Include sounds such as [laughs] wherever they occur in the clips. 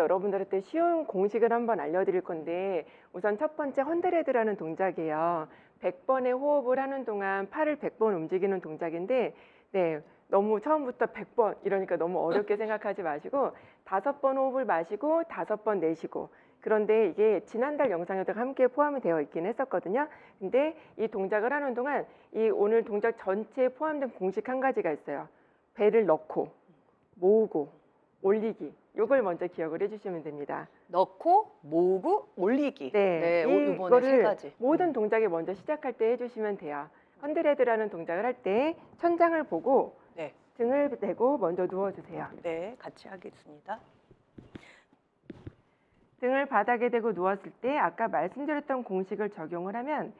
여러분들한테 쉬운 공식을 한번 알려드릴 건데 우선 첫 번째 헌드레드라는 동작이에요. 100번의 호흡을 하는 동안 팔을 100번 움직이는 동작인데 네, 너무 처음부터 100번 이러니까 너무 어렵게 생각하지 마시고 다섯 번 호흡을 마시고 다섯 번 내쉬고 그런데 이게 지난달 영상에도 함께 포함이 되어 있긴 했었거든요. 근데 이 동작을 하는 동안 이 오늘 동작 전체에 포함된 공식 한 가지가 있어요. 배를 넣고 모으고 올리기. 요걸 먼저 기억을 해주시면 됩니다. 넣고 모으고 올리기. 네, 오- 이번에 세 가지. 모든 음. 동작이 먼저 시작할 때 해주시면 돼요. 헌드레드라는 동작을 할 때 천장을 보고 네. 등을 대고 먼저 누워주세요. 네, 같이 하겠습니다. 등을 바닥에 대고 누웠을 때 아까 말씀드렸던 공식을 적용을 하면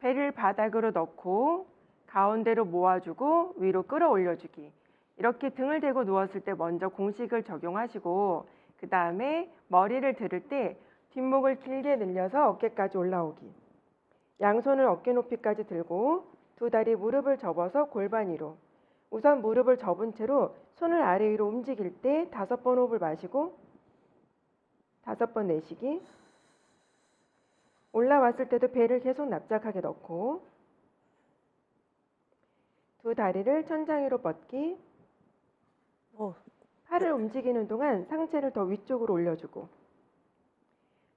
배를 바닥으로 넣고 가운데로 모아주고 위로 끌어올려주기. 이렇게 등을 대고 누웠을 때 먼저 공식을 적용하시고 그 다음에 머리를 들을 때 뒷목을 길게 늘려서 어깨까지 올라오기. 양손을 어깨 높이까지 들고 두 다리 무릎을 접어서 골반 위로. 우선 무릎을 접은 채로 손을 아래 위로 움직일 때 다섯 번 호흡을 마시고 다섯 번 내쉬기. 올라왔을 때도 배를 계속 납작하게 넣고 두 다리를 천장 위로 뻗기. 어, 팔을 움직이는 동안 상체를 더 위쪽으로 올려주고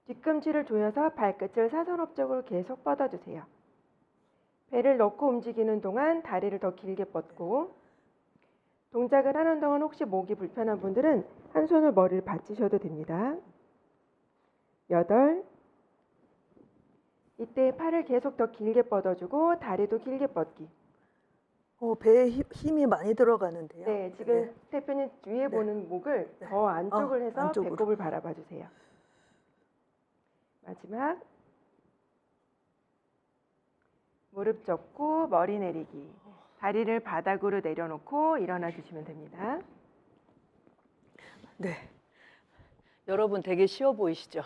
뒤꿈치를 조여서 발끝을 사선업 쪽으로 계속 뻗어주세요. 배를 넣고 움직이는 동안 다리를 더 길게 뻗고 동작을 하는 동안 혹시 목이 불편한 분들은 한 손을 머리를 받치셔도 됩니다. 여덟 이때 팔을 계속 더 길게 뻗어주고 다리도 길게 뻗기. 어, 배에 힘- 힘이 많이 들어가는데요. 네, 지금 대표님 위에 보는 목을 네. 더 안쪽을 어, 해서 안쪽으로. 배꼽을 바라봐 주세요. 마지막 무릎 접고 머리 내리기. 다리를 바닥으로 내려놓고 일어나 주시면 됩니다. 네. 여러분 되게 쉬워 보이시죠?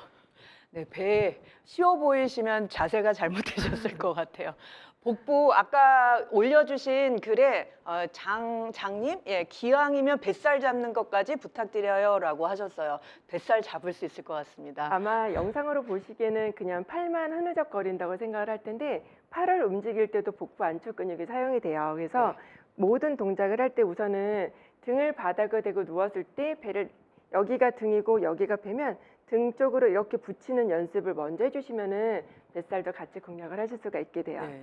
네, 배 쉬워 보이시면 자세가 잘못되셨을 [laughs] 것 같아요. 복부 아까 올려주신 글에 어, 장 장님, 예, 기왕이면 뱃살 잡는 것까지 부탁드려요라고 하셨어요. 뱃살 잡을 수 있을 것 같습니다. 아마 영상으로 보시기에는 그냥 팔만 흐느적거린다고 생각을 할 텐데 팔을 움직일 때도 복부 안쪽 근육이 사용이 돼요. 그래서 네. 모든 동작을 할 때 우선은 등을 바닥에 대고 누웠을 때 배를 여기가 등이고 여기가 배면 등 쪽으로 이렇게 붙이는 연습을 먼저 해주시면은 뱃살도 같이 공략을 하실 수가 있게 돼요. 네.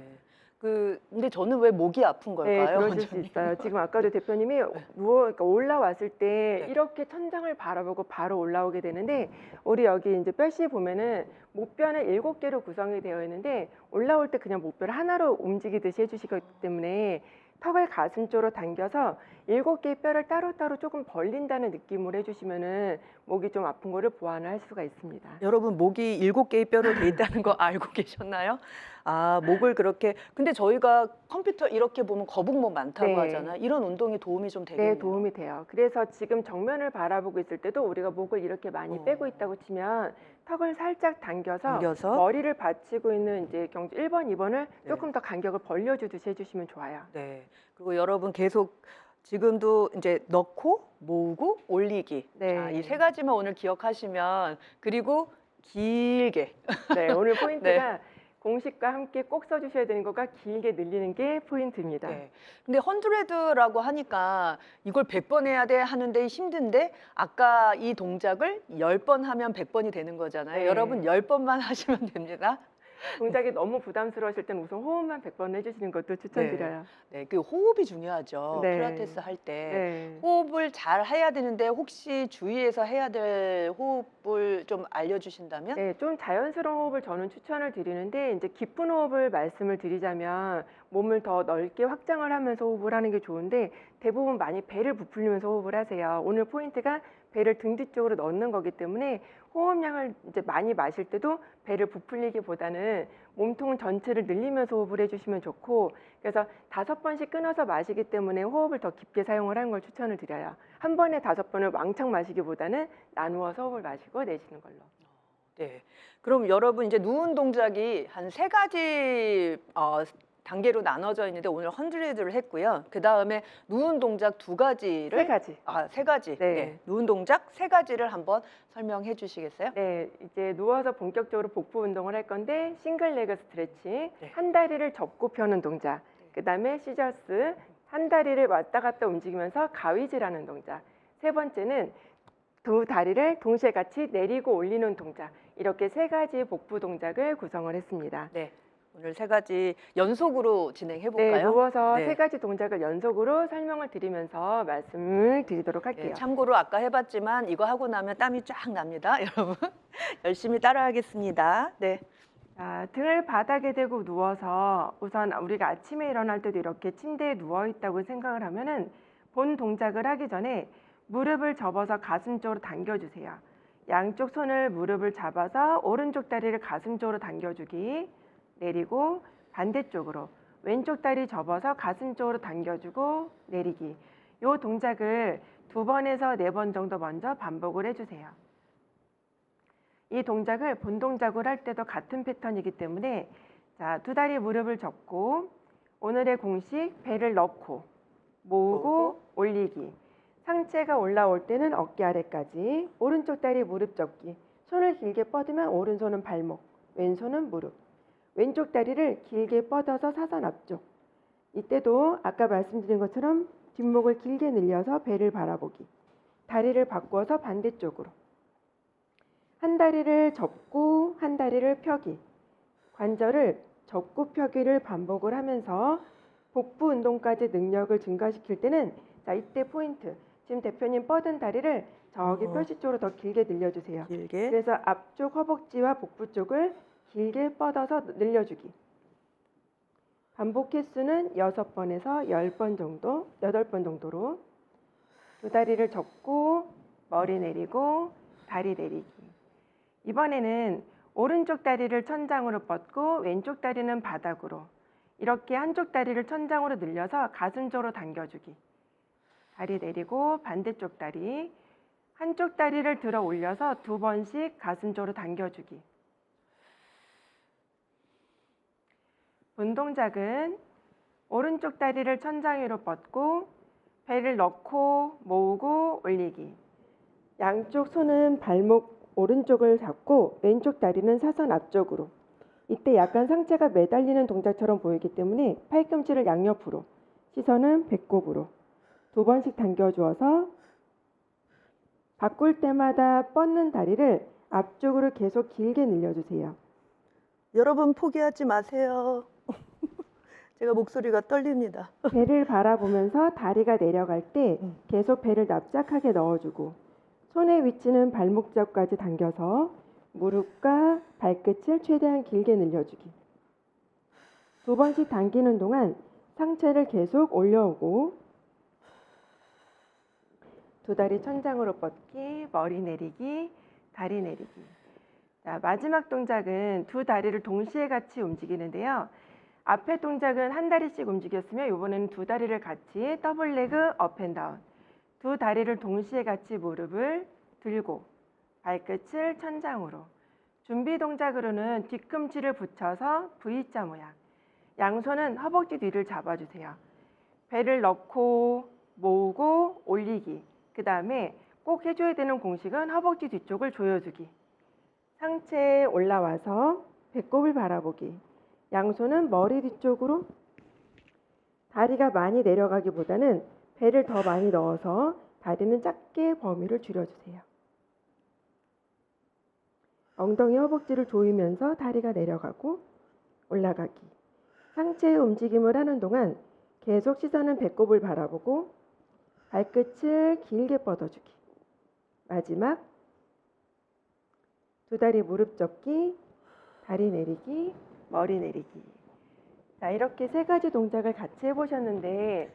그 근데 저는 왜 목이 아픈 네, 걸까요? 그러실 수 원장님? 있어요. [laughs] 지금 아까도 대표님이 누워 그러니까 올라왔을 때 네. 이렇게 천장을 바라보고 바로 올라오게 되는데 우리 여기 이제 뼈씨 보면은 목뼈는 일곱 개로 구성이 되어 있는데 올라올 때 그냥 목뼈를 하나로 움직이듯이 해주시기 때문에 턱을 가슴 쪽으로 당겨서 일곱 개의 뼈를 따로따로 조금 벌린다는 느낌으로 해주시면은 목이 좀 아픈 거를 보완을 할 수가 있습니다. 여러분 목이 일곱 개의 뼈로 돼 있다는 거 알고 계셨나요? 아 목을 그렇게 근데 저희가 컴퓨터 이렇게 보면 거북목 많다고 네. 하잖아요. 이런 운동이 도움이 좀 되겠네요. 네, 도움이 돼요. 그래서 지금 정면을 바라보고 있을 때도 우리가 목을 이렇게 많이 어. 빼고 있다고 치면 턱을 살짝 당겨서 당겨서 머리를 받치고 있는 이제 경주 1번, 2번을 네. 조금 더 간격을 벌려주듯이 해주시면 좋아요. 네. 그리고 여러분 계속 지금도 이제 넣고 모으고 올리기. 네. 자, 이세 가지만 오늘 기억하시면 그리고 길게 네, 오늘 [laughs] 포인트가 공식과 함께 꼭 써주셔야 되는 거가 길게 늘리는 게 포인트입니다. 네. 근데 헌드레드라고 하니까 이걸 100번 해야 돼 하는데 힘든데 아까 이 동작을 10번 하면 100번이 되는 거잖아요. 네. 여러분 10번만 [laughs] 하시면 됩니다. 동작이 너무 부담스러우실 때는 우선 호흡만 100번 해주시는 것도 추천드려요. 네, 그 호흡이 중요하죠. 네. 필라테스 할 때. 네. 호흡을 잘 해야 되는데 혹시 주의해서 해야 될 호흡을 좀 알려주신다면? 네, 좀 자연스러운 호흡을 저는 추천을 드리는데 이제 깊은 호흡을 말씀을 드리자면 몸을 더 넓게 확장을 하면서 호흡을 하는 게 좋은데 대부분 많이 배를 부풀리면서 호흡을 하세요. 오늘 포인트가 배를 등 뒤쪽으로 넣는 거기 때문에 호흡량을 이제 많이 마실 때도 배를 부풀리기보다는 몸통 전체를 늘리면서 호흡을 해주시면 좋고 그래서 다섯 번씩 끊어서 마시기 때문에 호흡을 더 깊게 사용을 하는 걸 추천을 드려요. 한 번에 다섯 번을 왕창 마시기보다는 나누어서 호흡을 마시고 내쉬는 걸로. 네. 그럼 여러분 이제 누운 동작이 한 세 가지 어, 단계로 나눠져 있는데 오늘 헌드레드를 했고요. 그 다음에 누운 동작 두 가지를 세 가지. 아, 세 가지. 네. 네. 누운 동작 세 가지를 한번 설명해 주시겠어요? 네, 이제 누워서 본격적으로 복부 운동을 할 건데 싱글 레그 스트레치, 네. 한 다리를 접고 펴는 동작, 그 다음에 시저스, 한 다리를 왔다 갔다 움직이면서 가위질하는 동작. 세 번째는 두 다리를 동시에 같이 내리고 올리는 동작. 이렇게 세 가지 복부 동작을 구성을 했습니다. 네. 오늘 세 가지 연속으로 진행해 볼까요? 네, 누워서 네. 세 가지 동작을 연속으로 설명을 드리면서 말씀을 드리도록 할게요. 네, 참고로 아까 해봤지만 이거 하고 나면 땀이 쫙 납니다, [laughs] 여러분. 열심히 따라하겠습니다. 네. 자, 등을 바닥에 대고 누워서 우선 우리가 아침에 일어날 때도 이렇게 침대에 누워 있다고 생각을 하면은 본 동작을 하기 전에 무릎을 접어서 가슴 쪽으로 당겨주세요. 양쪽 손을 무릎을 잡아서 오른쪽 다리를 가슴 쪽으로 당겨주기 내리고 반대쪽으로 왼쪽 다리 접어서 가슴 쪽으로 당겨주고 내리기 이 동작을 두 번에서 네 번 정도 먼저 반복을 해주세요. 이 동작을 본 동작으로 할 때도 같은 패턴이기 때문에 자, 두 다리 무릎을 접고 오늘의 공식 배를 넣고 모으고 모으고. 올리기. 상체가 올라올 때는 어깨 아래까지 오른쪽 다리 무릎 접기. 손을 길게 뻗으면 오른손은 발목, 왼손은 무릎. 왼쪽 다리를 길게 뻗어서 사선 앞쪽. 이때도 아까 말씀드린 것처럼 뒷목을 길게 늘려서 배를 바라보기. 다리를 바꾸어서 반대쪽으로. 한 다리를 접고 한 다리를 펴기. 관절을 접고 펴기를 반복을 하면서 복부 운동까지 능력을 증가시킬 때는 자 이때 포인트. 지금 대표님 뻗은 다리를 저기 어. 뼈시 쪽으로 더 길게 늘려주세요. 길게. 그래서 앞쪽 허벅지와 복부 쪽을 길게 뻗어서 늘려주기. 반복 횟수는 6번에서 10번 정도, 8번 정도로 두 다리를 접고 머리 내리고 다리 내리기. 이번에는 오른쪽 다리를 천장으로 뻗고 왼쪽 다리는 바닥으로 이렇게 한쪽 다리를 천장으로 늘려서 가슴 쪽으로 당겨주기. 다리 내리고 반대쪽 다리 한쪽 다리를 들어 올려서 두 번씩 가슴 쪽으로 당겨주기. 본 동작은 오른쪽 다리를 천장 위로 뻗고 배를 넣고 모으고 올리기. 양쪽 손은 발목 오른쪽을 잡고 왼쪽 다리는 사선 앞쪽으로. 이때 약간 상체가 매달리는 동작처럼 보이기 때문에 팔꿈치를 양옆으로, 시선은 배꼽으로 두 번씩 당겨주어서 바꿀 때마다 뻗는 다리를 앞쪽으로 계속 길게 늘려주세요. 여러분 포기하지 마세요. 제가 목소리가 떨립니다. 배를 바라보면서 다리가 내려갈 때 음. 계속 배를 납작하게 넣어주고 손의 위치는 발목접까지 당겨서 무릎과 발끝을 최대한 길게 늘려주기. 두 번씩 당기는 동안 상체를 계속 올려오고 두 다리 천장으로 뻗기, 머리 내리기, 다리 내리기. 자, 마지막 동작은 두 다리를 동시에 같이 움직이는데요. 앞에 동작은 한 다리씩 움직였으면 이번에는 두 다리를 같이 더블 레그 업앤다운. 두 다리를 동시에 같이 무릎을 들고 발끝을 천장으로. 준비 동작으로는 뒤꿈치를 붙여서 V자 모양. 양손은 허벅지 뒤를 잡아주세요. 배를 넣고 모으고 올리기. 그 다음에 꼭 해줘야 되는 공식은 허벅지 뒤쪽을 조여주기. 상체에 올라와서 배꼽을 바라보기. 양손은 머리 뒤쪽으로 다리가 많이 내려가기보다는 배를 더 많이 넣어서 다리는 작게 범위를 줄여주세요. 엉덩이 허벅지를 조이면서 다리가 내려가고 올라가기. 상체의 움직임을 하는 동안 계속 시선은 배꼽을 바라보고 발끝을 길게 뻗어주기. 마지막 두 다리 무릎 접기, 다리 내리기, 머리 내리기. 자, 이렇게 세 가지 동작을 같이 해보셨는데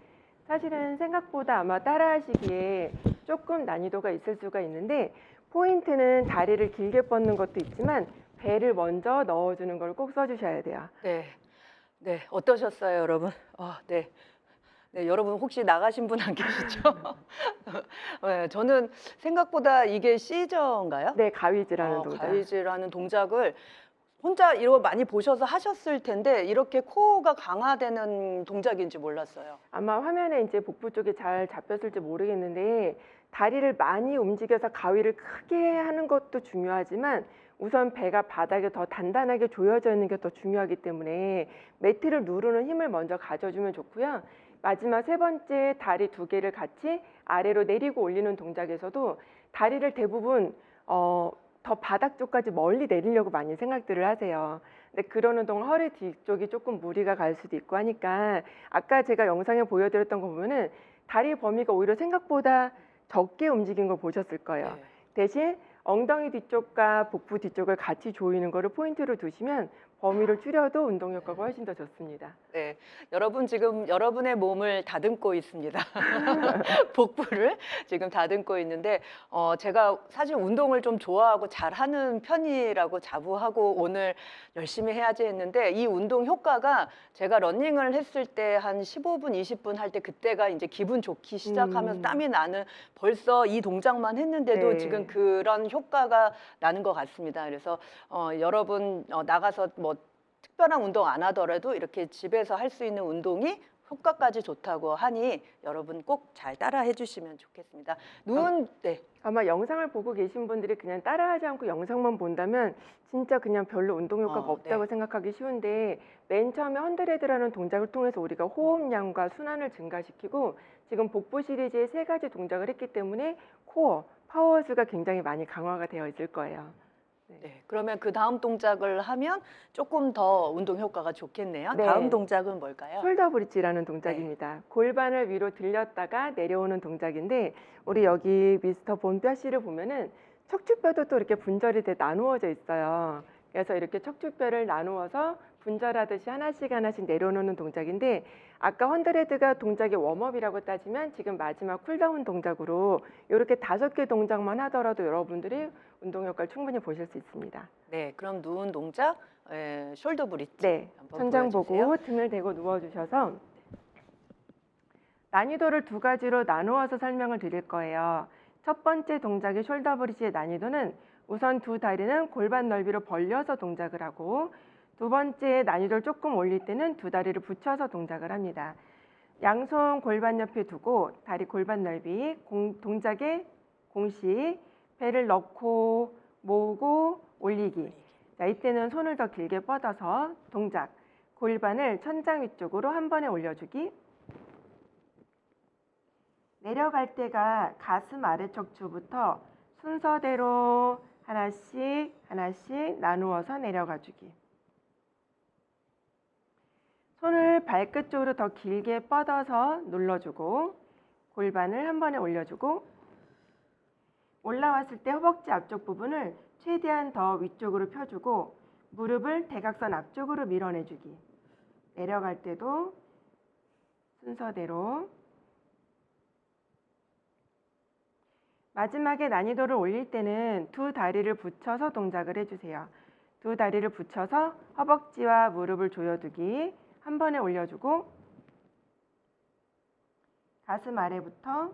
사실은 생각보다 아마 따라하시기에 조금 난이도가 있을 수가 있는데 포인트는 다리를 길게 뻗는 것도 있지만 배를 먼저 넣어주는 걸 꼭 써주셔야 돼요. 네. 네. 어떠셨어요, 여러분? 아, 네. 네, 여러분 혹시 나가신 분 안 계시죠? [laughs] 네, 저는 생각보다 이게 시저인가요? 네, 가위질하는 어, 동작. 가위질하는 동작을 혼자 이거 많이 보셔서 하셨을 텐데 이렇게 코어가 강화되는 동작인지 몰랐어요. 아마 화면에 이제 복부 쪽에 잘 잡혔을지 모르겠는데 다리를 많이 움직여서 가위를 크게 하는 것도 중요하지만 우선 배가 바닥에 더 단단하게 조여져 있는 게 더 중요하기 때문에 매트를 누르는 힘을 먼저 가져주면 좋고요. 마지막 세 번째 다리 두 개를 같이 아래로 내리고 올리는 동작에서도 다리를 대부분 어, 더 바닥 쪽까지 멀리 내리려고 많이 생각들을 하세요. 근데 그러는 동안 허리 뒤쪽이 조금 무리가 갈 수도 있고 하니까 아까 제가 영상에 보여드렸던 거 보면은 다리 범위가 오히려 생각보다 적게 움직인 걸 보셨을 거예요. 네. 대신 엉덩이 뒤쪽과 복부 뒤쪽을 같이 조이는 거를 포인트로 두시면 범위를 줄여도 운동 효과가 훨씬 더 좋습니다. 네, 여러분 지금 여러분의 몸을 다듬고 있습니다. [laughs] 복부를 지금 다듬고 있는데 어, 제가 사실 운동을 좀 좋아하고 잘하는 편이라고 자부하고 오늘 열심히 해야지 했는데 이 운동 효과가 제가 러닝을 했을 때 한 15분, 20분 할 때 그때가 이제 기분 좋기 시작하면서 음. 땀이 나는 벌써 이 동작만 했는데도 네. 지금 그런 효과가 나는 것 같습니다. 그래서 어, 여러분 어, 나가서 뭐 특별한 운동 안 하더라도 이렇게 집에서 할 수 있는 운동이 효과까지 좋다고 하니 여러분 꼭 잘 따라 해 주시면 좋겠습니다. 눈, 네, 아마 영상을 보고 계신 분들이 그냥 따라하지 않고 영상만 본다면 진짜 그냥 별로 운동 효과가 어, 없다고 네. 생각하기 쉬운데 맨 처음에 헌드레드라는 동작을 통해서 우리가 호흡량과 순환을 증가시키고 지금 복부 시리즈의 세 가지 동작을 했기 때문에 코어, 파워스가 굉장히 많이 강화가 되어 있을 거예요. 네. 그러면 그 다음 동작을 하면 조금 더 운동 효과가 좋겠네요. 네. 다음 동작은 뭘까요? 숄더 브릿지라는 동작입니다. 골반을 위로 들렸다가 내려오는 동작인데 우리 여기 미스터 본뼈 씨를 보면은 척추뼈도 또 이렇게 분절이 돼 나누어져 있어요. 그래서 이렇게 척추뼈를 나누어서 분절하듯이 하나씩 하나씩 내려놓는 동작인데 아까 헌드레드가 동작의 웜업이라고 따지면 지금 마지막 쿨다운 동작으로 이렇게 다섯 개 동작만 하더라도 여러분들이 운동 효과를 충분히 보실 수 있습니다. 네, 그럼 누운 동작, 에, 숄더 브릿지. 네, 천장 보여주세요. 보고 등을 대고 누워주셔서 난이도를 두 가지로 나누어서 설명을 드릴 거예요. 첫 번째 동작의 숄더 브릿지의 난이도는 우선 두 다리는 골반 넓이로 벌려서 동작을 하고 두 번째 난이도를 조금 올릴 때는 두 다리를 붙여서 동작을 합니다. 양손 골반 옆에 두고 다리 골반 넓이 공- 동작의 공식 배를 넣고 모으고 올리기 자, 이때는 손을 더 길게 뻗어서 동작. 골반을 천장 위쪽으로 한 번에 올려주기. 내려갈 때가 가슴 아래 척추부터 순서대로 하나씩 하나씩 나누어서 내려가 주기. 손을 발끝 쪽으로 더 길게 뻗어서 눌러주고 골반을 한 번에 올려주고 올라왔을 때 허벅지 앞쪽 부분을 최대한 더 위쪽으로 펴주고 무릎을 대각선 앞쪽으로 밀어내주기. 내려갈 때도 순서대로 마지막에 난이도를 올릴 때는 두 다리를 붙여서 동작을 해주세요. 두 다리를 붙여서 허벅지와 무릎을 조여두기 한 번에 올려주고 가슴 아래부터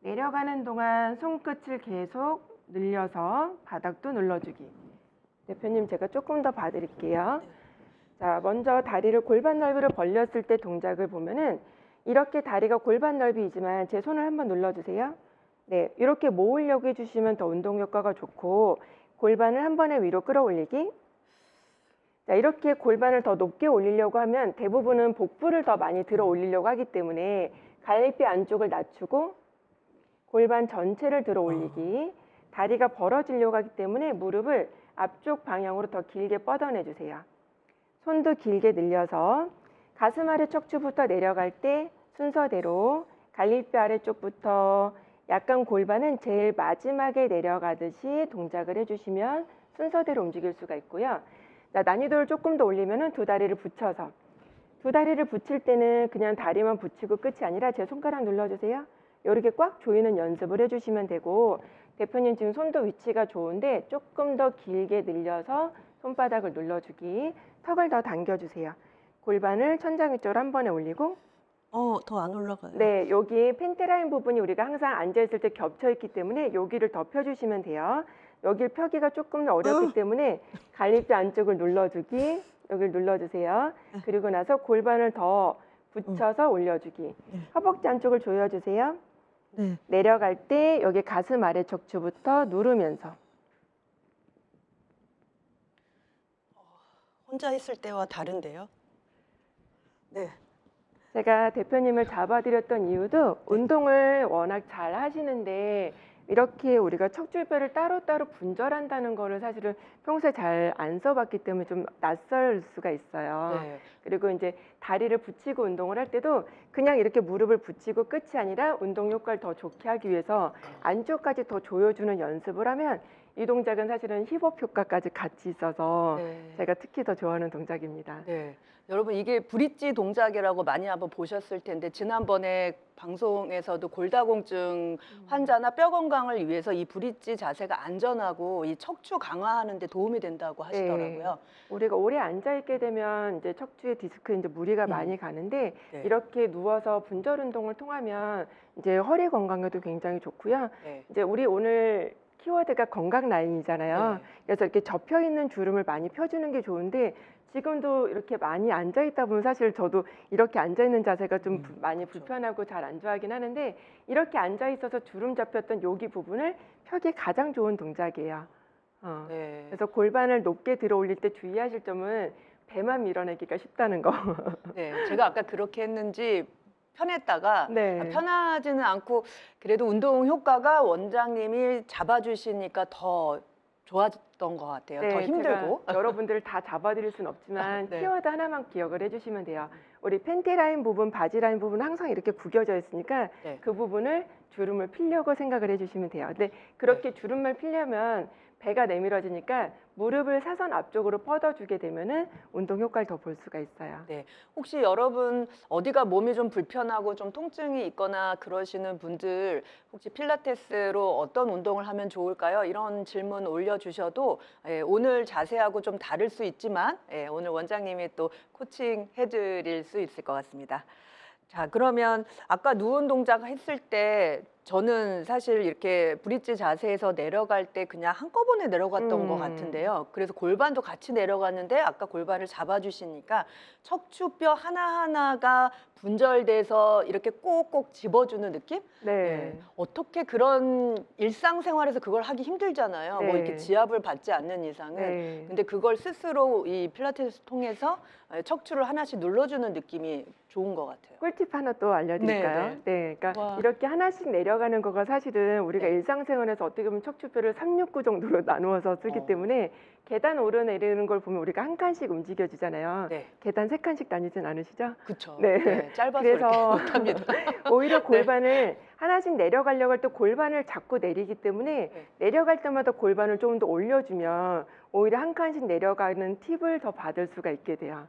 내려가는 동안 손끝을 계속 늘려서 바닥도 눌러주기. 대표님 제가 조금 더 봐드릴게요. 자, 먼저 다리를 골반 넓이로 벌렸을 때 동작을 보면은 이렇게 다리가 골반 넓이이지만 제 손을 한번 눌러주세요. 네, 이렇게 모으려고 해주시면 더 운동 효과가 좋고 골반을 한 번에 위로 끌어올리기. 자, 이렇게 골반을 더 높게 올리려고 하면 대부분은 복부를 더 많이 들어 올리려고 하기 때문에 갈비뼈 안쪽을 낮추고 골반 전체를 들어 올리기. 다리가 벌어지려고 하기 때문에 무릎을 앞쪽 방향으로 더 길게 뻗어내 주세요. 손도 길게 늘려서 가슴 아래 척추부터 내려갈 때 순서대로 갈비뼈 아래쪽부터 약간 골반은 제일 마지막에 내려가듯이 동작을 해주시면 순서대로 움직일 수가 있고요. 자, 난이도를 조금 더 올리면은 두 다리를 붙여서 두 다리를 붙일 때는 그냥 다리만 붙이고 끝이 아니라 제 손가락 눌러주세요. 이렇게 꽉 조이는 연습을 해주시면 되고 대표님 지금 손도 위치가 좋은데 조금 더 길게 늘려서 손바닥을 눌러주기 턱을 더 당겨주세요. 골반을 천장 위쪽으로 한 번에 올리고 어, 더 안 올라가요. 네, 여기 펜트라인 부분이 우리가 항상 앉아있을 때 겹쳐 있기 때문에 여기를 덮여주시면 돼요. 여길 펴기가 조금 어렵기 어. 때문에 갈비뼈 안쪽을 눌러주기, 여기를 눌러주세요. 네. 그리고 나서 골반을 더 붙여서 올려주기. 네. 허벅지 안쪽을 조여주세요. 네. 내려갈 때 여기 가슴 아래 척추부터 누르면서 혼자 있을 때와 다른데요. 네. 제가 대표님을 잡아드렸던 이유도 운동을 워낙 잘 하시는데 이렇게 우리가 척추뼈를 따로따로 분절한다는 거를 사실은 평소에 잘 안 써봤기 때문에 좀 낯설 수가 있어요. 네. 그리고 이제 다리를 붙이고 운동을 할 때도 그냥 이렇게 무릎을 붙이고 끝이 아니라 운동 효과를 더 좋게 하기 위해서 안쪽까지 더 조여주는 연습을 하면 이 동작은 사실은 힙업 효과까지 같이 있어서 네. 제가 특히 더 좋아하는 동작입니다. 네. 여러분 이게 브릿지 동작이라고 많이 한번 보셨을 텐데 지난번에 방송에서도 골다공증 환자나 뼈 건강을 위해서 이 브릿지 자세가 안전하고 이 척추 강화하는 데 도움이 된다고 하시더라고요. 우리가 오래 앉아 있게 되면 이제 척추 에 디스크에 이제 무리가 음. 많이 가는데 네. 이렇게 누워서 분절 운동을 통하면 이제 허리 건강에도 굉장히 좋고요. 네. 이제 우리 오늘 키워드가 건강 라인이잖아요. 네. 그래서 이렇게 접혀 있는 주름을 많이 펴주는 게 좋은데 지금도 이렇게 많이 앉아 있다 보면 사실 저도 이렇게 앉아 있는 자세가 좀 음, 부- 많이 그렇죠. 불편하고 잘 안 좋아하긴 하는데 이렇게 앉아 있어서 주름 잡혔던 여기 부분을 펴기 가장 좋은 동작이에요. 어. 네. 그래서 골반을 높게 들어 올릴 때 주의하실 점은 배만 밀어내기가 쉽다는 거. [laughs] 네. 제가 아까 그렇게 했는지 편했다가 네. 아, 편하지는 않고 그래도 운동 효과가 원장님이 잡아주시니까 더 좋아졌던 것 같아요. 더 힘들고. 제가 [laughs] 여러분들을 다 잡아드릴 수는 없지만 네. 키워드 하나만 기억을 해주시면 돼요. 우리 팬티 라인 부분, 바지 라인 부분 항상 이렇게 구겨져 있으니까 네. 그 부분을 주름을 필려고 생각을 해주시면 돼요. 근데 그렇게 네. 주름을 필려면 배가 내밀어지니까 무릎을 사선 앞쪽으로 뻗어주게 되면은 운동 효과를 더 볼 수가 있어요. 네. 혹시 여러분 어디가 몸이 좀 불편하고 좀 통증이 있거나 그러시는 분들 혹시 필라테스로 어떤 운동을 하면 좋을까요? 이런 질문 올려주셔도 예, 오늘 자세하고 좀 다를 수 있지만 예, 오늘 원장님이 또 코칭 해드릴 수 있을 것 같습니다. 자 그러면 아까 누운 동작 했을 때 저는 사실 이렇게 브릿지 자세에서 내려갈 때 그냥 한꺼번에 내려갔던 것 음. 같은데요. 그래서 골반도 같이 내려갔는데 아까 골반을 잡아주시니까 척추뼈 하나하나가 분절돼서 이렇게 꼭꼭 집어주는 느낌? 네. 예. 어떻게 그런 일상생활에서 그걸 하기 힘들잖아요. 뭐 이렇게 네. 지압을 받지 않는 이상은. 네. 근데 그걸 스스로 이 필라테스 통해서 예, 척추를 하나씩 눌러주는 느낌이 좋은 것 같아요. 꿀팁 하나 또 알려드릴까요? 네, 네, 그러니까 와. 이렇게 하나씩 내려 가는 거가 사실은 우리가 네. 일상생활에서 어떻게 보면 척추뼈를 369 정도로 [laughs] 나누어서 쓰기 어. 때문에 계단 오르내리는 걸 보면 우리가 한 칸씩 움직여주잖아요. 네, 계단 세 칸씩 다니진 않으시죠? 그렇죠. 네. 짧아서 그래서. [laughs] [laughs] 오히려 골반을 하나씩 내려가려고 할 때 골반을 자꾸 내리기 때문에 네. 내려갈 때마다 골반을 조금 더 올려주면 오히려 한 칸씩 내려가는 팁을 더 받을 수가 있게 돼요.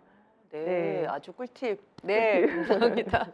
네, 네. 아주 꿀팁. 네, [laughs] 감사합니다.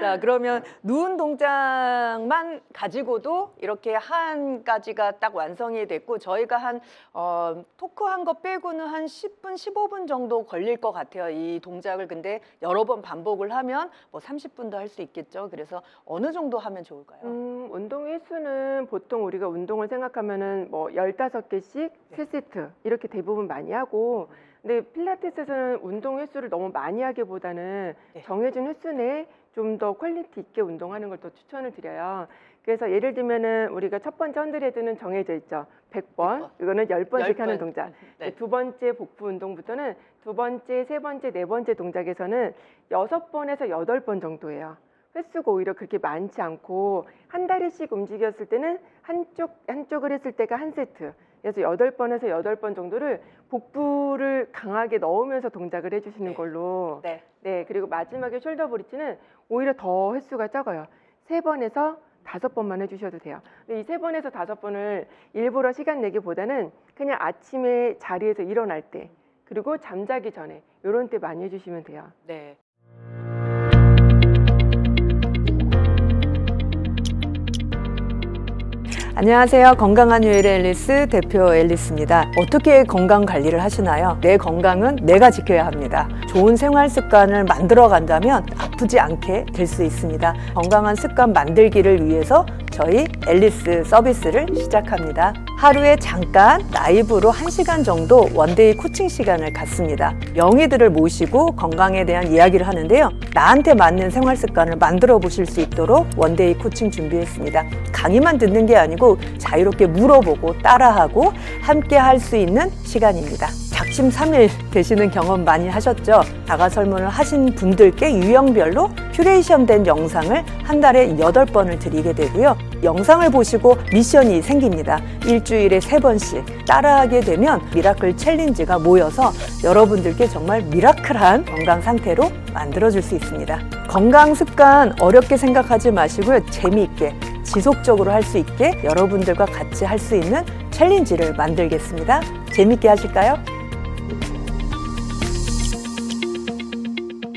자, 그러면 누운 동작만 가지고도 이렇게 한 가지가 딱 완성이 됐고 저희가 한 어, 토크한 거 빼고는 한 10분, 15분 정도 걸릴 것 같아요. 이 동작을 근데 여러 번 반복을 하면 뭐 30분도 할 수 있겠죠. 그래서 어느 정도 하면 좋을까요? 음, 운동 횟수는 보통 우리가 운동을 생각하면은 뭐 15개씩 네. 세세트 이렇게 대부분 많이 하고 근데 필라테스에서는 운동 횟수를 너무 많이 하기보다는 네. 정해진 횟수 내에 좀 더 퀄리티 있게 운동하는 걸 더 추천을 드려요. 그래서 예를 들면은 우리가 첫 번째 헌드레드는 정해져 있죠. 100번. 번. 이거는 10번씩 열 하는 번. 동작. 네. 두 번째 복부 운동부터는 두 번째, 세 번째, 네 번째 동작에서는 여섯 번에서 여덟 번 정도예요. 횟수가 오히려 그렇게 많지 않고 한 다리씩 움직였을 때는 한쪽 한쪽을 했을 때가 한 세트. 그래서 여덟 번에서 여덟 번 정도를 복부를 강하게 넣으면서 동작을 해주시는 네. 걸로. 네. 네. 그리고 마지막에 숄더 브릿지는 오히려 더 횟수가 적어요. 세 번에서 다섯 번만 해주셔도 돼요. 근데 이 세 번에서 다섯 번을 일부러 시간 내기보다는 그냥 아침에 자리에서 일어날 때 그리고 잠자기 전에 이런 때 많이 해주시면 돼요. 네. 안녕하세요. 건강한 유일의 앨리스 대표 앨리스입니다. 어떻게 건강 관리를 하시나요? 내 건강은 내가 지켜야 합니다. 좋은 생활 습관을 만들어 간다면 아프지 않게 될 수 있습니다. 건강한 습관 만들기를 위해서 저희 앨리스 서비스를 시작합니다. 하루에 잠깐 라이브로 1시간 정도 원데이 코칭 시간을 갖습니다. 명의들을 모시고 건강에 대한 이야기를 하는데요. 나한테 맞는 생활 습관을 만들어 보실 수 있도록 원데이 코칭 준비했습니다. 강의만 듣는 게 아니고 자유롭게 물어보고 따라하고 함께 할 수 있는 시간입니다. 작심 삼일 되시는 경험 많이 하셨죠? 자가 설문을 하신 분들께 유형별로 큐레이션 된 영상을 한 달에 여덟 번을 드리게 되고요. 영상을 보시고 미션이 생깁니다. 일주일에 세번씩 따라하게 되면 미라클 챌린지가 모여서 여러분들께 정말 미라클한 건강 상태로 만들어줄 수 있습니다. 건강 습관 어렵게 생각하지 마시고요. 재미있게 지속적으로 할 수 있게 여러분들과 같이 할 수 있는 챌린지를 만들겠습니다. 재밌게 하실까요?